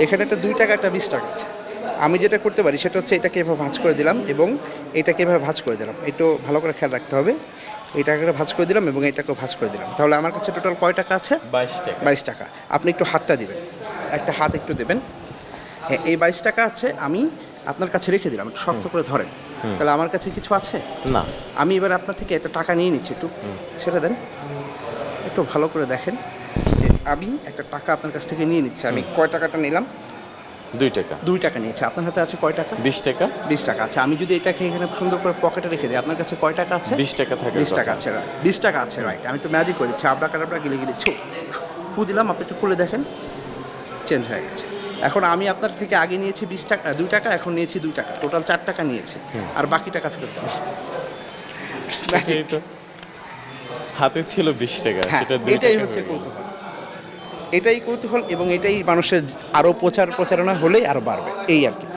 এখানে একটা দুই টাকা একটা বিশ টাকা আছে। আমি যেটা করতে পারি সেটা হচ্ছে এটাকে এভাবে ভাঁজ করে দিলাম এবং এটাকে এভাবে ভাঁজ করে দিলাম। একটু ভালো করে খেয়াল রাখতে হবে। এই টাকাটা ভাঁজ করে দিলাম এবং এটাকেও ভাঁজ করে দিলাম। তাহলে আমার কাছে টোটাল কয় টাকা আছে? বাইশ টাকা। বাইশ টাকা। আপনি একটু হাতটা দিবেন। একটা হাত একটু দেবেন। হ্যাঁ, এই বাইশ টাকা আছে আমি আপনার কাছে রেখে দিলাম। একটু শক্ত করে ধরেন। তাহলে আমার কাছে কিছু আছে? না। আমি এবার আপনার থেকে একটা টাকা নিয়ে নিচ্ছি। একটু ছেড়ে দেন। একটু ভালো করে দেখেন। আমি একটা টাকা আপনার কাছ থেকে নিয়ে নিচ্ছি। আমি কয় টাকাটা নিলাম? দুই টাকা। দুই টাকা নিয়েছি। আপনার হাতে আছে কয় টাকা? বিশ টাকা। বিশ টাকা আছে। আমি যদি এটাকে এখানে সুন্দর করে পকেটে রেখে দিই আপনার কাছে কয় টাকা আছে? বিশ টাকা থাকে বিশ টাকা আছে বিশ টাকা আছে রাইট আমি তো ম্যাজিক করে দিচ্ছি। আবরা কাটাবরা গিলে গিলে ছু। ফু দিলাম আপনি একটু খুলে দেখেন। চেঞ্জ হয়ে গেছে। এখন আমি আপনার থেকে আগে নিয়েছি বিশ টাকা দুই টাকা এখন নিয়েছি দুই টাকা। টোটাল চার টাকা নিয়েছি। আর বাকি টাকা ফেরত তো। হাতে ছিল বিশ টাকা হ্যাঁ সেটা এটাই হচ্ছে কৌতূহল। এটাই কৌতূহল এবং এটাই মানুষের আরও প্রচার প্রচারণা হলেই আরও বাড়বে। এই আর কি।